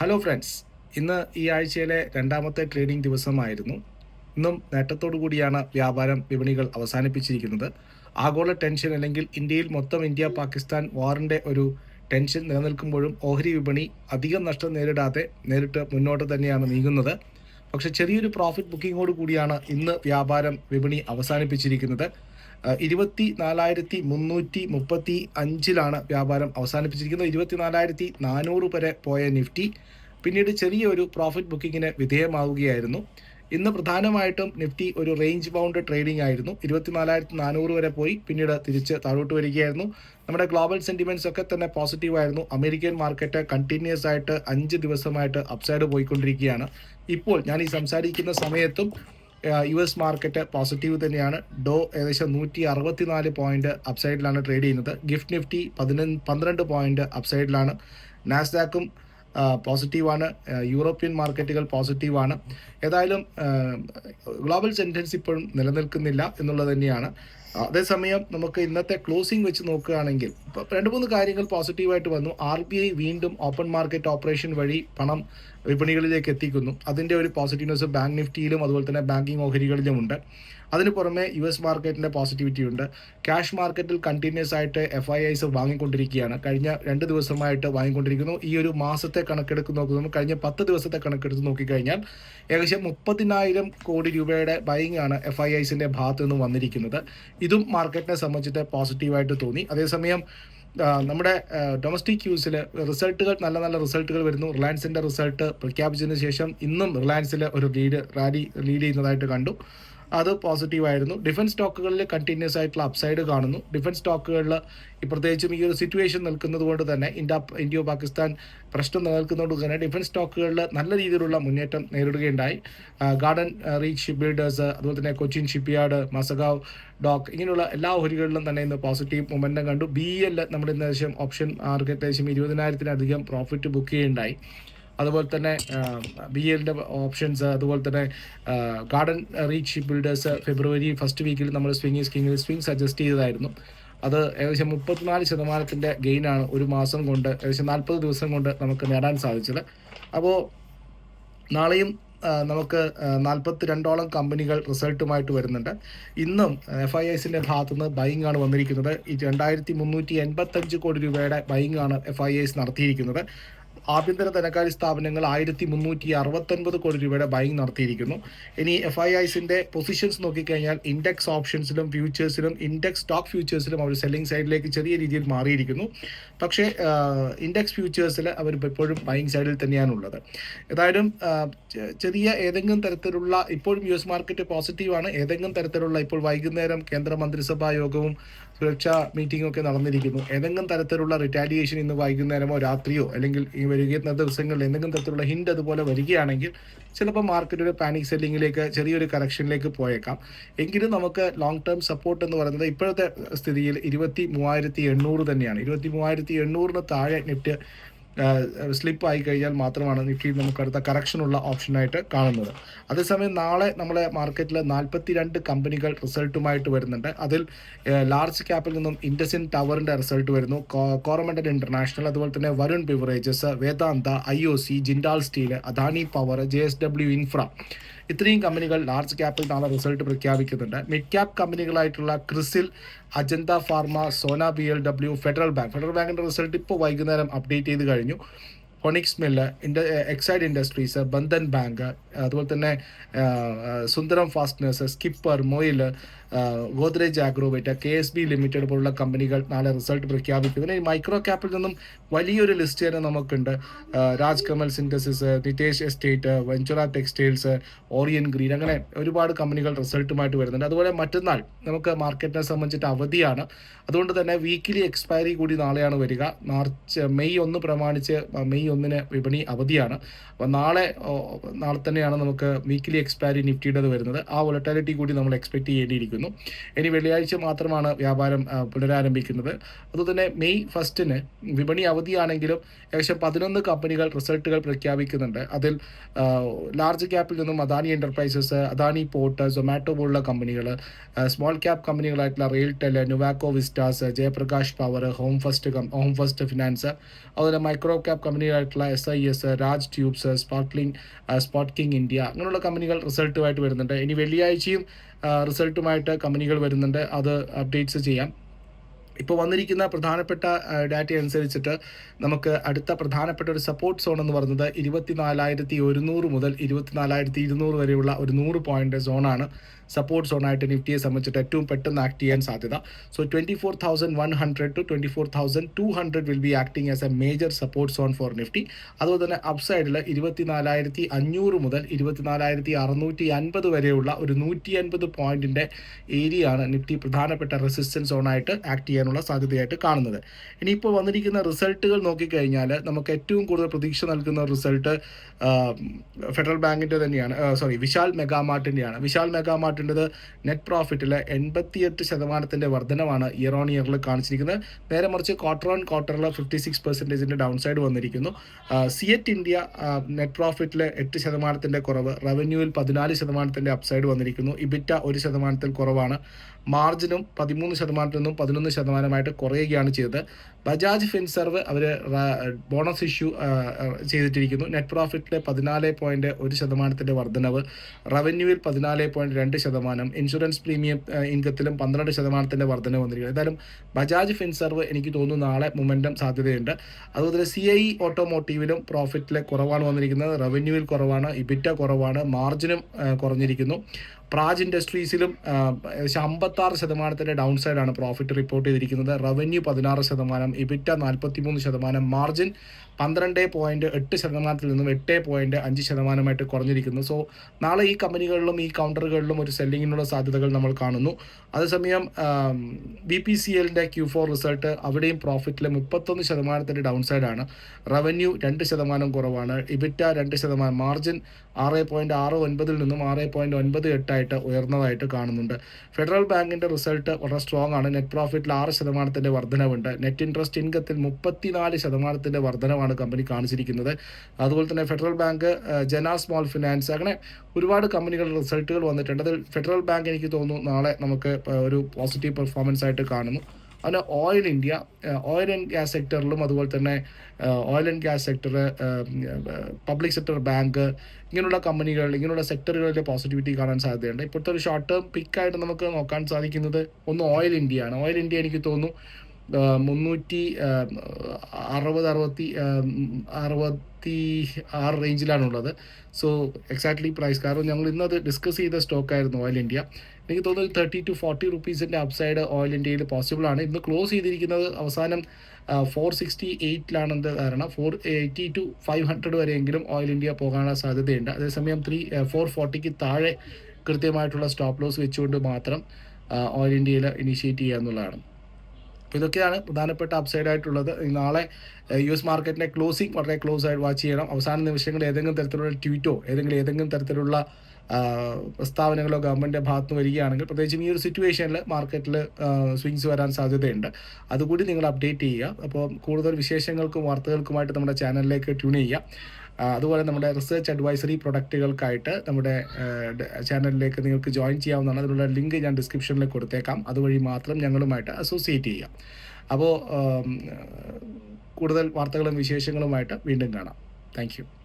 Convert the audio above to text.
Hello friends ഇന്ന് ഈ ആഴ്ചയിലെ രണ്ടാമത്തെ ട്രേഡിംഗ് ദിവസമായിരുന്നു. ഇന്നും നേട്ടത്തോടു കൂടിയാണ് വ്യാപാരം വിപണികൾ അവസാനിപ്പിച്ചിരിക്കുന്നത്. ആഗോള ടെൻഷൻ അല്ലെങ്കിൽ ഇന്ത്യയിൽ മൊത്തം ഇന്ത്യ പാകിസ്ഥാൻ വാറിന്റെ ഒരു ടെൻഷൻ നിലനിൽക്കുമ്പോഴും ഓഹരി വിപണി അധികം നഷ്ടം നേരിടാതെ നേരിട്ട് മുന്നോട്ട് തന്നെയാണ് നീങ്ങുന്നത്. പക്ഷേ ചെറിയൊരു പ്രോഫിറ്റ് ബുക്കിങ്ങോട് കൂടിയാണ് ഇന്ന് വ്യാപാരം വിപണി അവസാനിപ്പിച്ചിരിക്കുന്നത്. ഇരുപത്തി നാലായിരത്തി മുന്നൂറ്റി മുപ്പത്തി അഞ്ചിലാണ് വ്യാപാരം അവസാനിപ്പിച്ചിരിക്കുന്നത്. ഇരുപത്തി നാലായിരത്തി നാനൂറ് വരെ പോയ നിഫ്റ്റി പിന്നീട് ചെറിയൊരു പ്രോഫിറ്റ് ബുക്കിങ്ങിന് വിധേയമാവുകയായിരുന്നു. ഇന്ന് പ്രധാനമായിട്ടും നിഫ്റ്റി ഒരു റേഞ്ച് ബൗണ്ട് ട്രേഡിംഗ് ആയിരുന്നു. ഇരുപത്തിനാലായിരത്തി നാനൂറ് വരെ പോയി പിന്നീട് തിരിച്ച് താഴോട്ട് വരികയായിരുന്നു. നമ്മുടെ ഗ്ലോബൽ സെന്റിമെന്റ്സ് ഒക്കെ തന്നെ പോസിറ്റീവ് ആയിരുന്നു. അമേരിക്കൻ മാർക്കറ്റ് കണ്ടിന്യൂസ് ആയിട്ട് അഞ്ച് ദിവസമായിട്ട് അപ്സൈഡ് പോയിക്കൊണ്ടിരിക്കുകയാണ്. ഇപ്പോൾ ഞാൻ ഈ സംസാരിക്കുന്ന സമയത്തും യു എസ് മാർക്കറ്റ് പോസിറ്റീവ് തന്നെയാണ്. ഡോ ഏകദേശം നൂറ്റി അറുപത്തിനാല് പോയിന്റ് അപ്സൈഡിലാണ് ട്രേഡ് ചെയ്യുന്നത്. ഗിഫ്റ്റ് നിഫ്റ്റി പതിനൊന്ന് പന്ത്രണ്ട് പോയിന്റ് അപ്സൈഡിലാണ് നാസ്ഡാക്കും പോസിറ്റീവാണ് യൂറോപ്യൻ മാർക്കറ്റുകൾ പോസിറ്റീവാണ് ഏതായാലും ഗ്ലോബൽ സെന്റൻസ് ഇപ്പോഴും നിലനിൽക്കുന്നില്ല എന്നുള്ളത് തന്നെയാണ്. അതേസമയം നമുക്ക് ഇന്നത്തെ ക്ലോസിംഗ് വെച്ച് നോക്കുകയാണെങ്കിൽ ഇപ്പോൾ രണ്ട് മൂന്ന് കാര്യങ്ങൾ പോസിറ്റീവായിട്ട് വന്നു. ആർ ബി ഐ വീണ്ടും ഓപ്പൺ മാർക്കറ്റ് ഓപ്പറേഷൻ വഴി പണം വിപണികളിലേക്ക് എത്തിക്കുന്നു. അതിന്റെ ഒരു പോസിറ്റീവ്നെസ് ബാങ്ക് നിഫ്റ്റിയിലും അതുപോലെ തന്നെ ബാങ്കിങ് ഓഹരികളിലുമുണ്ട്. അതിന് പുറമെ യു എസ് മാർക്കറ്റിന്റെ പോസിറ്റിവിറ്റി ഉണ്ട്. ക്യാഷ് മാർക്കറ്റിൽ കണ്ടിന്യൂസ് ആയിട്ട് എഫ് ഐ ഐസ് വാങ്ങിക്കൊണ്ടിരിക്കുകയാണ്. കഴിഞ്ഞ രണ്ട് ദിവസമായിട്ട് വാങ്ങിക്കൊണ്ടിരിക്കുന്നു. ഈ ഒരു മാസത്തെ കണക്കെടുത്ത് നോക്കുന്നു കഴിഞ്ഞ പത്ത് ദിവസത്തെ കണക്കെടുത്ത് നോക്കിക്കഴിഞ്ഞാൽ ഏകദേശം മുപ്പതിനായിരം കോടി രൂപയുടെ ബൈങ് ആണ് എഫ് ഐ ഐസിന്റെ ഭാഗത്തു നിന്ന് വന്നിരിക്കുന്നത്. ഇതും മാർക്കറ്റിനെ സംബന്ധിച്ചിട്ട് പോസിറ്റീവായിട്ട് തോന്നി. അതേസമയം നമ്മുടെ ഡൊമസ്റ്റിക് യൂസിൽ റിസൾട്ടുകൾ നല്ല നല്ല റിസൾട്ടുകൾ വരുന്നു. റിലയൻസിന്റെ റിസൾട്ട് പ്രഖ്യാപിച്ചതിന് ശേഷം ഇന്നും റിലയൻസിൽ ഒരു ലീഡ് റാലി ലീഡ് ചെയ്യുന്നതായിട്ട് കണ്ടു. അത് പോസിറ്റീവായിരുന്നു ഡിഫൻസ് സ്റ്റോക്കുകളിൽ കണ്ടിന്യൂസ് ആയിട്ടുള്ള അപ്സൈഡ് കാണുന്നു. ഡിഫൻസ് സ്റ്റോക്കുകളിൽ പ്രത്യേകിച്ചും ഈ ഒരു സിറ്റുവേഷൻ നിൽക്കുന്നത് കൊണ്ട് തന്നെ ഇന്ത്യ ഇന്ത്യ പാകിസ്ഥാൻ പ്രശ്നം നിലനിൽക്കുന്നതുകൊണ്ട് തന്നെ ഡിഫൻസ് സ്റ്റോക്കുകളിൽ നല്ല രീതിയിലുള്ള മുന്നേറ്റം നേരിടുകയുണ്ടായി. ഗാർഡൻ റീച്ച് ഷിപ്പ് ബിൽഡേഴ്സ് അതുപോലെ തന്നെ Cochin ship yard Mazagon dock ഇങ്ങനെയുള്ള എല്ലാ ഓഹരികളിലും തന്നെ ഇന്ന് പോസിറ്റീവ് മൊമെന്റം കണ്ടു. ബി എൽ നമ്മുടെ ഇന്ന് ഓപ്ഷൻ മാർക്കറ്റ് ഏകദേശം ഇരുപതിനായിരത്തിലധികം പ്രോഫിറ്റ് ബുക്ക് ചെയ്യുകയുണ്ടായി. അതുപോലെ തന്നെ ബി എല്ലിന്റെ ഓപ്ഷൻസ് അതുപോലെ തന്നെ Garden Reach Builders February first വീക്കിൽ നമ്മൾ സ്വിംഗ് സ്കിങ്ങിൽ സ്വിംഗ് സജസ്റ്റ് ചെയ്തതായിരുന്നു. അത് ഏകദേശം മുപ്പത്തിനാല് ശതമാനത്തിന്റെ ഗെയിനാണ് ഒരു മാസം കൊണ്ട് ഏകദേശം നാൽപ്പത് ദിവസം കൊണ്ട് നമുക്ക് നേടാൻ സാധിച്ചത്. അപ്പോൾ നാളെയും നമുക്ക് നാൽപ്പത്തി രണ്ടോളം കമ്പനികൾ റിസൾട്ടുമായിട്ട് വരുന്നുണ്ട്. ഇന്നും എഫ് ഐ എസിന്റെ ഭാഗത്തുനിന്ന് ബൈങ് ആണ് വന്നിരിക്കുന്നത്. ഈ രണ്ടായിരത്തി മുന്നൂറ്റി എൺപത്തഞ്ച് കോടി രൂപയുടെ ബൈങ് ആണ് എഫ് ഐ എസ് നടത്തിയിരിക്കുന്നത്. ആഭ്യന്തര ധനകാര്യ സ്ഥാപനങ്ങൾ ആയിരത്തി മുന്നൂറ്റി അറുപത്തൊൻപത് കോടി രൂപയുടെ ബൈങ് നടത്തിയിരിക്കുന്നു. ഇനി എഫ് ഐ ഐസിന്റെ പൊസിഷൻസ് നോക്കിക്കഴിഞ്ഞാൽ ഇൻഡെക്സ് ഓപ്ഷൻസിലും ഫ്യൂച്ചേഴ്സിലും ഇൻഡെക്സ് സ്റ്റോക്ക് ഫ്യൂച്ചേഴ്സിലും അവർ സെല്ലിംഗ് സൈഡിലേക്ക് ചെറിയ രീതിയിൽ മാറിയിരിക്കുന്നു. പക്ഷേ ഇൻഡെക്സ് ഫ്യൂച്ചേഴ്സിൽ അവർ ഇപ്പോഴും ബൈങ് സൈഡിൽ തന്നെയാണുള്ളത്. ഏതായാലും ആ, ചെറിയ ഏതെങ്കിലും തരത്തിലുള്ള ഇപ്പോഴും യു എസ് മാർക്കറ്റ് പോസിറ്റീവാണ് ഏതെങ്കിലും തരത്തിലുള്ള ഇപ്പോൾ വൈകുന്നേരം കേന്ദ്ര മന്ത്രിസഭാ യോഗവും സുരക്ഷാ മീറ്റിംഗ് ഒക്കെ നടന്നിരിക്കുന്നു. ഏതെങ്കിലും തരത്തിലുള്ള റിറ്റാലിയേഷൻ ഇന്ന് വൈകുന്നേരമോ രാത്രിയോ അല്ലെങ്കിൽ ഈ വരികയുന്ന ദിവസങ്ങളിൽ എന്തെങ്കിലും തരത്തിലുള്ള ഹിൻഡ് അതുപോലെ വരികയാണെങ്കിൽ ചിലപ്പോൾ മാർക്കറ്റ് ഒരു പാനിക് സെല്ലിങ്ങിലേക്ക് ചെറിയൊരു കറക്ഷനിലേക്ക് പോയേക്കാം. എങ്കിലും നമുക്ക് ലോങ് ടേം സപ്പോർട്ട് എന്ന് പറയുന്നത് ഇപ്പോഴത്തെ സ്ഥിതിയിൽ ഇരുപത്തി മൂവായിരത്തി എണ്ണൂറ് തന്നെയാണ്. ഇരുപത്തി മൂവായിരത്തി എണ്ണൂറിന് താഴെ നെറ്റ് സ്ലിപ്പ് ആയി കഴിഞ്ഞാൽ മാത്രമാണ് നിഫ്റ്റിയിൽ നമുക്ക് അടുത്ത കറക്ഷനുള്ള ഓപ്ഷനായിട്ട് കാണുന്നത്. അതേസമയം നാളെ നമ്മളെ മാർക്കറ്റിൽ നാൽപ്പത്തി രണ്ട് കമ്പനികൾ റിസൾട്ടുമായിട്ട് വരുന്നുണ്ട്. അതിൽ ലാർജ് ക്യാപ്പിൽ നിന്നും ഇൻഡസിൻ ടവറിന്റെ റിസൾട്ട് വരുന്നു. കോറമണ്ടൽ ഇന്റർനാഷണൽ അതുപോലെ തന്നെ Varun Beverages Vedanta I O C Jindal Steel Adani Power J S W Infra ഇത്രയും കമ്പനികൾ ലാർജ് ക്യാപ്പിൽ നാളെ റിസൾട്ട് പ്രഖ്യാപിക്കുന്നുണ്ട്. Mid cap കമ്പനികളായിട്ടുള്ള CRISIL Ajanta Pharma Sona B L W Federal Bank. Federal ബാങ്കിന്റെ result ഇപ്പോൾ വൈകുന്നേരം അപ്ഡേറ്റ് ചെയ്ത് കഴിഞ്ഞു. ഫോണിക്സ് മില്ല് ഇൻഡ എക്സൈഡ് ഇൻഡസ്ട്രീസ് ബന്ധൻ ബാങ്ക് അതുപോലെ തന്നെ Sundaram Fasteners Skipper MOIL Godrej Agrovet K S B limited പോലുള്ള കമ്പനികൾ നാളെ റിസൾട്ട് പ്രഖ്യാപിക്കുന്നു ഈ മൈക്രോ ക്യാപ്പിൽ നിന്നും വലിയൊരു ലിസ്റ്റ് തന്നെ നമുക്കുണ്ട്. Raj Kamal Synthesis Nitesh Estate Ventura Textiles Orient Green അങ്ങനെ ഒരുപാട് കമ്പനികൾ റിസൾട്ടുമായിട്ട് വരുന്നുണ്ട്. അതുപോലെ മറ്റന്നാൾ നമുക്ക് മാർക്കറ്റിനെ സംബന്ധിച്ചിട്ട് അവധിയാണ്. അതുകൊണ്ട് തന്നെ വീക്കിലി എക്സ്പയറി കൂടി നാളെയാണ് വരിക. മാർച്ച് മെയ് ഒന്ന് പ്രമാണിച്ച് മെയ് ഒന്നിന് വിപണി അവധിയാണ്. അപ്പോൾ നാളെ നാളെ തന്നെയാണ് നമുക്ക് വീക്കിലി എക്സ്പയറി നിഫ്റ്റിയുടേത് വരുന്നത്. ആ വൊളറ്റാലിറ്റി കൂടി നമ്മൾ എക്സ്പെക്ട് ചെയ്യേണ്ടിയിരിക്കുന്നു. ചെയ്തിരുന്നു ഇനി വെള്ളിയാഴ്ച മാത്രമാണ് വ്യാപാരം പുനരാരംഭിക്കുന്നത്. അതുതന്നെ മെയ് ഫസ്റ്റിന് വിപണി അവധിയാണെങ്കിലും ഏകദേശം പതിനൊന്ന് കമ്പനികൾ റിസൾട്ടുകൾ പ്രഖ്യാപിക്കുന്നുണ്ട്. അതിൽ ലാർജ് ക്യാപ്പിൽ നിന്നും Adani Enterprises Adani Port Zomato പോലുള്ള കമ്പനികൾ small cap കമ്പനികളായിട്ടുള്ള RailTel Nuvoco Vistas Jaiprakash Power Home First Home First Finance അതുപോലെ micro cap കമ്പനികളായിട്ടുള്ള S I S Raj Tubes Sparkling Spot King India അങ്ങനെയുള്ള കമ്പനികൾ റിസൾട്ടുമായിട്ട് വരുന്നുണ്ട്. ഇനി വെള്ളിയാഴ്ചയും റിസൾട്ടുമായിട്ട് കമ്പനികൾ വരുന്നുണ്ട്. അത് അപ്ഡേറ്റ്സ് ചെയ്യാം. ഇപ്പോൾ വന്നിരിക്കുന്ന പ്രധാനപ്പെട്ട ഡാറ്റ അനുസരിച്ചിട്ട് നമുക്ക് അടുത്ത പ്രധാനപ്പെട്ട ഒരു സപ്പോർട്ട് സോൺ എന്ന് പറയുന്നത് ഇരുപത്തിനാലായിരത്തി ഒരുന്നൂറ് മുതൽ ഇരുപത്തിനാലായിരത്തി ഇരുന്നൂറ് വരെയുള്ള ഒരു നൂറ് പോയിന്റ് സോണാണ് സപ്പോർട്ട് സോണായിട്ട് നിഫ്റ്റിയെ സംബന്ധിച്ചിട്ട് ഏറ്റവും പെട്ടെന്ന് ആക്ട് ചെയ്യാൻ സാധ്യത. So twenty four thousand one hundred to twenty four thousand two hundred will be acting as a major support zone for Nifty അതുപോലെ തന്നെ അപ്സൈഡിൽ ഇരുപത്തിനാലായിരത്തി അഞ്ഞൂറ് മുതൽ ഇരുപത്തിനാലായിരത്തി അറുന്നൂറ്റി അൻപത് വരെയുള്ള ഒരു നൂറ്റി അൻപത് പോയിന്റിന്റെ ഏരിയയാണ് നിഫ്റ്റി പ്രധാനപ്പെട്ട റെസിസ്റ്റൻസ് സോണായിട്ട് ആക്ട് ചെയ്യാനുള്ള സാധ്യതയായിട്ട് കാണുന്നത്. ഇനിയിപ്പോൾ വന്നിരിക്കുന്ന റിസൾട്ടുകൾ നോക്കിക്കഴിഞ്ഞാൽ നമുക്ക് ഏറ്റവും കൂടുതൽ പ്രതീക്ഷ നൽകുന്ന റിസൾട്ട് ഫെഡറൽ ബാങ്കിന്റെ തന്നെയാണ്. സോറി വിശാൽ മെഗാമാർട്ടിന്റെയാണ് വിശാൽ മെഗാമാർട്ടിന്റെത് നെറ്റ് പ്രോഫിറ്റിൽ എൺപത്തിയെട്ട് ശതമാനത്തിന്റെ വർധനമാണ് ഇയർ ഓൺ ഇയറിൽ കാണിച്ചിരിക്കുന്നത്. നേരെ മറിച്ച് ക്വാർട്ടർ ഓൺ ക്വാർട്ടറിൽ ഫിഫ്റ്റി സിക്സ് പെർസെന്റേജിന്റെ ഡൗൺ സൈഡ് വന്നിരിക്കുന്നു സിയറ്റ് ഇന്ത്യ നെറ്റ് പ്രോഫിറ്റിൽ എട്ട് ശതമാനത്തിന്റെ കുറവ് റവന്യൂവിൽ പതിനാല് ശതമാനത്തിന്റെ അപ്സൈഡ് വന്നിരിക്കുന്നു. ഇബിറ്റ ഒരു ശതമാനത്തിൽ കുറവാണ്. മാർജിനും പതിമൂന്ന് ശതമാനത്തിൽ നിന്നും പതിനൊന്ന് ശതമാനമായിട്ട് കുറയുകയാണ് ചെയ്തത്. ബജാജ് ഫിൻസർവ് അവർ ബോണസ് ഇഷ്യൂ ചെയ്തിട്ടിരിക്കുന്നു. നെറ്റ് പ്രോഫിറ്റിൽ പതിനാല് പോയിന്റ് ഒരു ശതമാനത്തിന്റെ വർധനവ് റവന്യൂവിൽ പതിനാല് പോയിന്റ് രണ്ട് ശതമാനം ഇൻഷുറൻസ് പ്രീമിയം ഇൻകത്തിലും പന്ത്രണ്ട് ശതമാനത്തിന്റെ വർധന വന്നിരിക്കുന്നു. എന്തായാലും ബജാജ് ഫിൻസർവ് എനിക്ക് തോന്നുന്നു നാളെ മൊമെന്റം സാധ്യതയുണ്ട്. അതുപോലെ സി ഐ ഓട്ടോമോട്ടീവിലും പ്രോഫിറ്റിലെ കുറവാണ് വന്നിരിക്കുന്നത്. റവന്യൂവിൽ കുറവാണ് ഇബിറ്റ കുറവാണ് മാർജിനും കുറഞ്ഞിരിക്കുന്നു. പ്രാജ് ഇൻഡസ്ട്രീസിലും ഏകദേശം അമ്പത്താറ് ശതമാനത്തിന്റെ ഡൗൺ സൈഡാണ് പ്രോഫിറ്റ് റിപ്പോർട്ട് ചെയ്തിരിക്കുന്നത്. റവന്യൂ പതിനാറ് ശതമാനം ഇബിറ്റ നാൽപ്പത്തി മൂന്ന് ശതമാനം മാർജിൻ പന്ത്രണ്ട് പോയിന്റ് എട്ട് ശതമാനത്തിൽ നിന്നും എട്ട് പോയിന്റ് അഞ്ച് ശതമാനമായിട്ട് കുറഞ്ഞിരിക്കുന്നു. സോ നാളെ ഈ കമ്പനികളിലും ഈ കൗണ്ടറുകളിലും ഒരു സെല്ലിങ്ങിനുള്ള സാധ്യതകൾ നമ്മൾ കാണുന്നു. അതേസമയം ബി പി സി എല്ലിന്റെ ക്യൂ ഫോർ റിസൾട്ട് അവിടെയും പ്രോഫിറ്റിൽ മുപ്പത്തൊന്ന് ശതമാനത്തിന്റെ ഡൗൺ സൈഡാണ് റവന്യൂ രണ്ട് ശതമാനം കുറവാണ്. ഇബിറ്റ രണ്ട് ശതമാനം. മാർജിൻ ആറ് പോയിന്റ് ആറ് ഒൻപതിൽ നിന്നും ആറ് പോയിന്റ് ഒൻപത് എട്ടായിട്ട് ഉയർന്നതായിട്ട് കാണുന്നുണ്ട്. ഫെഡറൽ ബാങ്കിന്റെ റിസൾട്ട് വളരെ സ്ട്രോങ് ആണ്. നെറ്റ് പ്രോഫിറ്റിൽ ആറ് ശതമാനത്തിന്റെ വർധനവുണ്ട്. നെറ്റ് ഇൻട്രസ്റ്റ് ഇൻകത്തിൽ മുപ്പത്തിനാല് ശതമാനത്തിന്റെ വർധനവാണ് കമ്പനി കാണിച്ചിരിക്കുന്നത്. അതുപോലെ തന്നെ Federal Bank Jana Small Finance അങ്ങനെ ഒരുപാട് കമ്പനികളുടെ റിസൾട്ടുകൾ വന്നിട്ടുണ്ട്. അതിൽ ഫെഡറൽ ബാങ്ക് എനിക്ക് തോന്നുന്നു നാളെ നമുക്ക് ഒരു പോസിറ്റീവ് പെർഫോമൻസ് ആയിട്ട് കാണുന്നു. അങ്ങനെ Oil India oil and gas സെക്ടറിലും അതുപോലെ തന്നെ oil and gas sector public sector bank ഇങ്ങനെയുള്ള കമ്പനികൾ ഇങ്ങനെയുള്ള സെക്ടറുകളിലെ പോസിറ്റിവിറ്റി കാണാൻ സാധ്യതയുണ്ട്. ഇപ്പോഴത്തെ ഒരു ഷോർട്ട് ടേം പിക്കായിട്ട് നമുക്ക് നോക്കാൻ സാധിക്കുന്നത് ഒന്ന് ഓയിൽ ഇന്ത്യയാണ് ഓയിൽ ഇന്ത്യ എനിക്ക് തോന്നുന്നു മുന്നൂറ്റി അറുപത് അറുപത്തി അറുപത്തി ആറ് റേഞ്ചിലാണുള്ളത്. സോ എക്സാക്ട്ലി പ്രൈസ് കാരണം ഞങ്ങൾ ഇന്നത് ഡിസ്കസ് ചെയ്ത സ്റ്റോക്കായിരുന്നു ഓയിൽ ഇന്ത്യ എനിക്ക് തോന്നുന്നു തേർട്ടി ടു ഫോർട്ടി റുപ്പീസിന്റെ അപ്സൈഡ് ഓയിൽ ഇന്ത്യയിൽ പോസിബിൾ ആണ്. ഇന്ന് ക്ലോസ് ചെയ്തിരിക്കുന്നത് അവസാനം ഫോർ സിക്സ്റ്റി എയ്റ്റിലാണ് എന്റെ ധാരണ. Four eighty to five hundred വരെയെങ്കിലും oil India പോകാനുള്ള സാധ്യതയുണ്ട്. അതേസമയം ത്രീ ഫോർ ഫോർട്ടിക്ക് താഴെ കൃത്യമായിട്ടുള്ള സ്റ്റോപ്പ് ലോസ് വെച്ചുകൊണ്ട് മാത്രം ഓയിൽ ഇന്ത്യയിൽ ഇനിഷ്യേറ്റ് ചെയ്യുക എന്നുള്ളതാണ് അപ്പോൾ ഇതൊക്കെയാണ് പ്രധാനപ്പെട്ട അപ്സൈഡ് ആയിട്ടുള്ളത്. നാളെ യു എസ് മാർക്കറ്റിനെ ക്ലോസിംഗ് വളരെ ക്ലോസ് ആയിട്ട് വാച്ച് ചെയ്യണം. അവസാന നിമിഷങ്ങളിൽ ഏതെങ്കിലും തരത്തിലുള്ള ട്വീറ്റോ ഏതെങ്കിലും ഏതെങ്കിലും തരത്തിലുള്ള പ്രസ്താവനകളോ ഗവൺമെന്റിന്റെ ഭാഗത്ത് വരികയാണെങ്കിൽ പ്രത്യേകിച്ചും ഈ ഒരു സിറ്റുവേഷനിൽ മാർക്കറ്റിൽ സ്വിങ്സ് വരാൻ സാധ്യതയുണ്ട്. അതുകൂടി നിങ്ങൾ അപ്ഡേറ്റ് ചെയ്യുക. അപ്പോൾ കൂടുതൽ വിശേഷങ്ങൾക്കും വാർത്തകൾക്കുമായിട്ട് നമ്മുടെ ചാനലിലേക്ക് ട്യൂൺ ചെയ്യുക. അതുപോലെ നമ്മുടെ റിസർച്ച് അഡ്വൈസറി പ്രൊഡക്റ്റുകൾക്കായിട്ട് നമ്മുടെ ചാനലിലേക്ക് നിങ്ങൾക്ക് ജോയിൻ ചെയ്യാവുന്നതാണ്. അതിനുള്ള ലിങ്ക് ഞാൻ ഡിസ്ക്രിപ്ഷനിൽ കൊടുത്തേക്കാം. അതുവഴി മാത്രം ഞങ്ങളുമായിട്ട് അസോസിയേറ്റ് ചെയ്യാം. അപ്പോൾ കൂടുതൽ വാർത്തകളും വിശേഷങ്ങളുമായിട്ട് വീണ്ടും കാണാം. താങ്ക്